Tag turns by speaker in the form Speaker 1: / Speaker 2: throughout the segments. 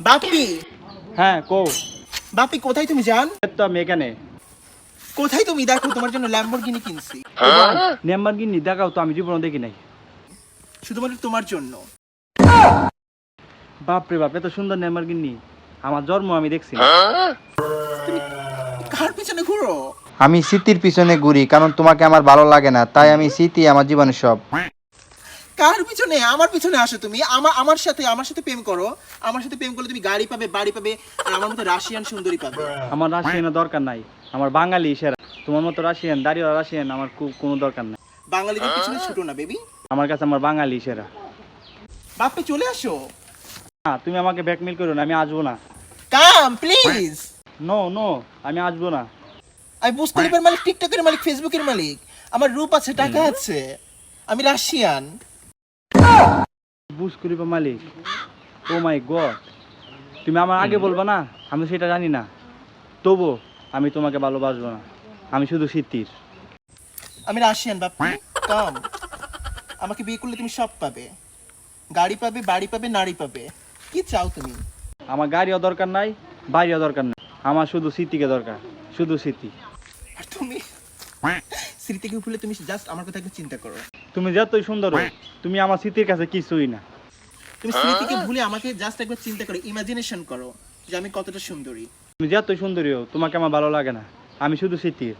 Speaker 1: বাপি?
Speaker 2: হ্যাঁ কো
Speaker 1: বাপি কোথায় তুমি যান?
Speaker 2: তো আমি এখানে।
Speaker 1: কোথায় তুমি? দেখো তোমার জন্য ল্যাম্বরগিনি কিনছি।
Speaker 2: নেম্বার গিনি দেখাও তো আমি জীবনে দেখি নাই।
Speaker 1: শুধুমাত্র তোমার জন্য।
Speaker 2: বাপরে বাপ এত সুন্দর নেম্বার গিনি আমার জন্ম আমি দেখছি।
Speaker 1: কার পিছনে ঘুরো?
Speaker 3: আমি স্মৃতির পিছনে ঘুরি কারণ তোমাকে আমার ভালো লাগে না। তাই আমি স্মৃতি আমার জীবনের সব।
Speaker 1: কার পিছনে? আমার পিছনে আসো তুমি। আমার আমার সাথে আমার সাথে প্রেম করো। আমার সাথে প্রেম করলে তুমি গাড়ি পাবে বাড়ি পাবে আর আমার মতো রাশিয়ান সুন্দরী পাবে।
Speaker 2: আমার রাশিয়ানের দরকার নাই। আমার বাঙালি সেরা। তোমার মতো রাশিয়ান দাঁড়িয়ে রাশিয়ান আমার কো- কোনো দরকার নাই।
Speaker 1: বাঙালিদের পিছনে ছুটো না বেবি।
Speaker 2: আমার কাছে আমার বাঙালি সেরা।
Speaker 1: বাপে চলে আসো।
Speaker 2: না তুমি আমাকে ব্যাকমেল করো না আমি আসব না।
Speaker 1: Come please.
Speaker 2: নো নো আমি আসব না।
Speaker 1: আমি বুঝতে মালিক টিকটকের মালিক ফেসবুকের মালিক। আমার রূপ আছে টাকা আছে। আমি রাশিয়ান।
Speaker 2: বুঝ করিবা মালিক। ও মাই গড। তুমি আমার আগে বলবা না? আমি সেটা জানি না। তবু আমি তোমাকে ভালোবাসবো না। আমি শুধু শীতির
Speaker 1: আমি রাশিয়ান বাপি। কাম। আমাকে বিয়ে করলে তুমি সব পাবে। গাড়ি পাবে বাড়ি পাবে নারী পাবে। কি চাও তুমি?
Speaker 2: আমার গাড়িও দরকার নাই বাড়িও দরকার নাই। আমার শুধু স্মৃতিকে দরকার। শুধু স্মৃতি
Speaker 1: আর তুমি? স্মৃতিকে ভুলে তুমি জাস্ট আমার কথা একটু চিন্তা করো।
Speaker 2: তুমি যতই সুন্দর হও, তুমি আমার স্মৃতির কাছে কিছুই না।
Speaker 1: তুমি স্মৃতিকে ভুলে আমাকে জাস্ট একবার চিন্তা করো ইমাজিনেশন করো যে আমি কতটা সুন্দরী।
Speaker 2: তুমি যতই সুন্দরী হও তোমাকে আমার ভালো লাগে না। আমি শুধু স্মৃতির।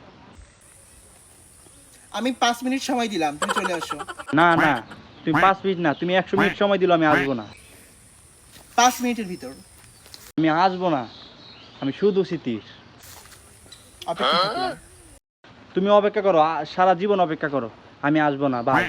Speaker 1: আমি পাঁচ মিনিট সময় দিলাম তুমি চলে আসো।
Speaker 2: না না তুমি পাঁচ মিনিট না তুমি একশো মিনিট সময় দিলো আমি আসব না।
Speaker 1: পাঁচ মিনিটের ভিতর।
Speaker 2: আমি আসব না আমি শুধু স্মৃতির।
Speaker 1: অপেক্ষা
Speaker 2: তুমি অপেক্ষা করো আ- সারা জীবন অপেক্ষা করো। আমি আসব না বাই